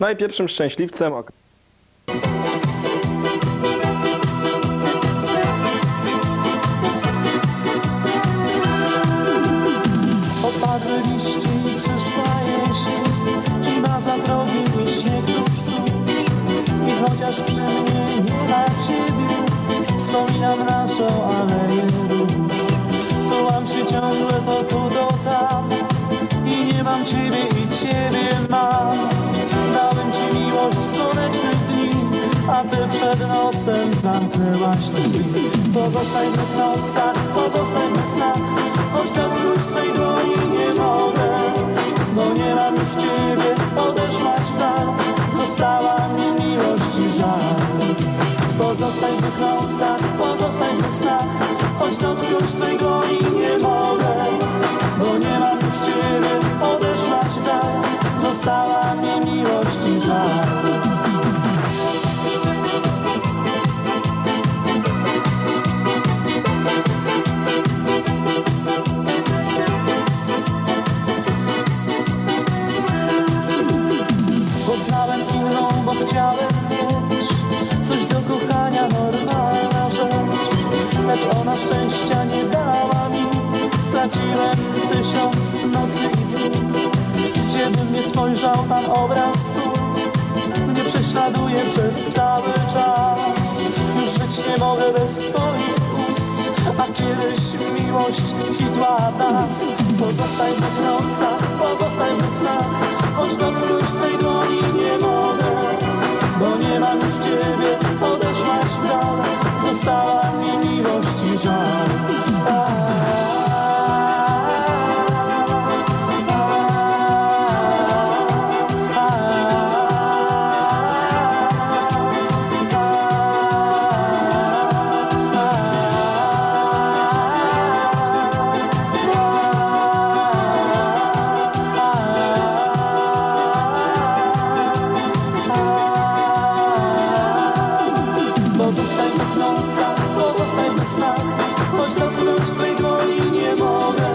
No i pierwszym szczęśliwcem ok- przyszła tuż I chociaż przy mnie nie ma ciebie Wspominam naszą A ty przed nosem zamknęłaś drzwi. Pozostań w nocach, pozostań w snach Choć dotknąć twej dłoni nie mogę Bo nie mam już ciebie, odeszłaś w dal. Została mi miłość i żal. Pozostań w nocach, pozostań w snach Choć dotknąć twej dłoni nie mogę Bo nie mam już ciebie, odeszłaś w dal. Została mi miłość i żal chciałem mieć Coś do kochania, normalna rzecz. Lecz ona szczęścia nie dała mi. Straciłem tysiąc nocy i dni. Gdzie bym nie spojrzał, tam obraz twój Mnie prześladuje przez cały czas. Już żyć nie mogę bez twoich ust A kiedyś miłość kwitła nas. Pozostań w nocach, pozostań w snach. Choć dotknąć twej Pozostań w nocach, pozostań w snach. Choć dotknąć twej dłoni nie mogę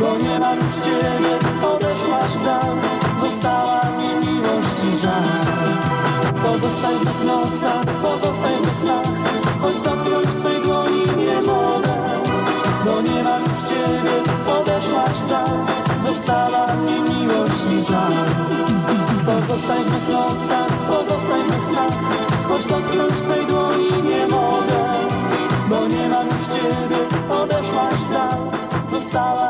Bo nie mam już ciebie, odeszłaś w dal. Została mi miłość i żal. Pozostań w nocach, pozostań w snach. Choć dotknąć twej dłoni nie mogę Bo nie mam już ciebie, odeszłaś w dal. Została mi miłość i żal. Pozostań w nocach, pozostań estaba